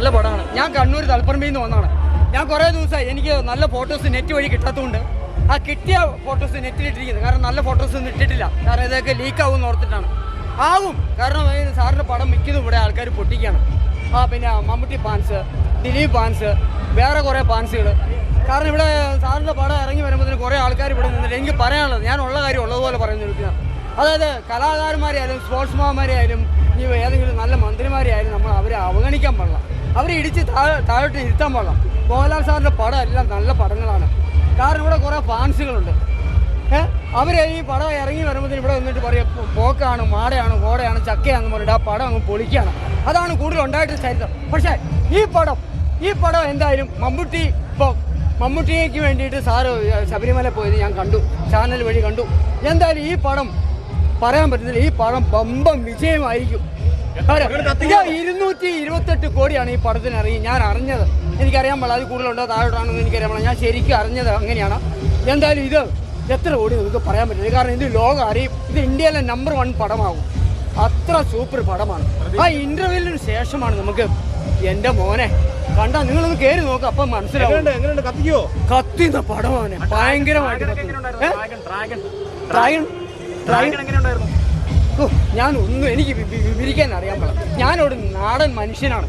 നല്ല പടമാണ്. ഞാൻ കണ്ണൂർ തലപ്പറമ്പിൽ നിന്ന് വന്നതാണ്. ഞാൻ കുറേ ദിവസമായി എനിക്ക് നല്ല ഫോട്ടോസ് നെറ്റ് വഴി കിട്ടാത്തതുകൊണ്ട് ആ കിട്ടിയ ഫോട്ടോസ് നെറ്റിലിട്ടിരിക്കുന്നത് കാരണം നല്ല ഫോട്ടോസ് ഒന്നും ഇട്ടിട്ടില്ല. കാരണം ഇതൊക്കെ ലീക്ക് ആവും ഓർത്തിട്ടാണ്. ആവും. കാരണം സാറിന്റെ പടം മിക്കതും ഇവിടെ ആൾക്കാർ പൊട്ടിക്കുകയാണ്. ആ പിന്നെ മമ്മൂട്ടി പാൻസ് ദിലീപ് പാൻസ് വേറെ കുറേ പാൻസുകൾ കാരണം ഇവിടെ സാറിന്റെ പടം ഇറങ്ങി വരുമ്പോൾ കുറേ ആൾക്കാർ ഇവിടെ നിന്നിട്ട് എനിക്ക് പറയാനുള്ളത് ഞാൻ ഉള്ള കാര്യം ഉള്ളതുപോലെ പറയുന്ന വിളിക്കുന്നത് അതായത് കലാകാരന്മാരെയായാലും സ്പോർട്സ്മാൻമാരെയായാലും ഇനി ഏതെങ്കിലും നല്ല മന്ത്രിമാരെയായാലും നമ്മൾ അവരെ അവഗണിക്കാൻ പാടില്ല. അവരെ ഇടിച്ച് താഴെ താഴോട്ട് ഇരുത്താൻ പാടില്ല മോഹൻലാൽ സാറിന്റെ പടം എല്ലാം നല്ല പടങ്ങളാണ്. കാരണം ഇവിടെ കുറേ ഫാൻസുകളുണ്ട്. ഏഹ് അവരെ ഈ പടം ഇറങ്ങി വരുമ്പോൾ ഇവിടെ വന്നിട്ട് പറയും പോക്കാണ് മാടയാണ് കോടയാണ് ചക്കയാണെന്ന് പറഞ്ഞിട്ട് ആ പടം അങ്ങ് പൊളിക്കുകയാണ്. അതാണ് കൂടുതൽ ഉണ്ടായിട്ട് ചരിത്രം. പക്ഷേ ഈ പടം ഈ പടം എന്തായാലും മമ്മൂട്ടി ഇപ്പോൾ മമ്മൂട്ടിയേക്ക് വേണ്ടിയിട്ട് സാറ് ശബരിമല പോയത് ഞാൻ കണ്ടു ചാനൽ വഴി കണ്ടു. എന്തായാലും ഈ പടം പറയാൻ പറ്റുന്നില്ല ഈ പടം ബമ്പം വിജയമായിരിക്കും. ഇരുന്നൂറ്റി ഇരുപത്തെട്ട് കോടിയാണ് ഈ പടത്തിന് ഇറങ്ങി ഞാൻ അറിഞ്ഞത്. എനിക്കറിയാൻ പാടില്ല അത് കൂടുതലുണ്ടോ താഴോട്ടാണെന്ന് എനിക്കറിയാൻ പാടില്ല. ഞാൻ ശരിക്കും അറിഞ്ഞത് അങ്ങനെയാണ്. എന്തായാലും ഇത് എത്ര കോടി നമുക്ക് പറയാൻ പറ്റില്ല. കാരണം ഇത് ലോകം അറിയും. ഇത് ഇന്ത്യയിലെ നമ്പർ വൺ പടമാകും. അത്ര സൂപ്പർ പടമാണ്. ആ ഇന്റർവ്യൂവിന് ശേഷമാണ് നമുക്ക് എന്റെ മോനെ കണ്ട നിങ്ങളൊന്ന് കയറി നോക്ക് അപ്പൊ മനസ്സിലാവും. കത്തിക്കോ? കത്തിന്ന പടമാണ് ഭയങ്കരമായിട്ട് ഡ്രാഗൺ? ഡ്രാഗൺ. ഡ്രാഗൺ ഞാൻ ഒന്നും എനിക്ക് വിരിക്കാൻ അറിയാൻ പാടില്ല. ഞാനൊരു നാടൻ മനുഷ്യനാണ്.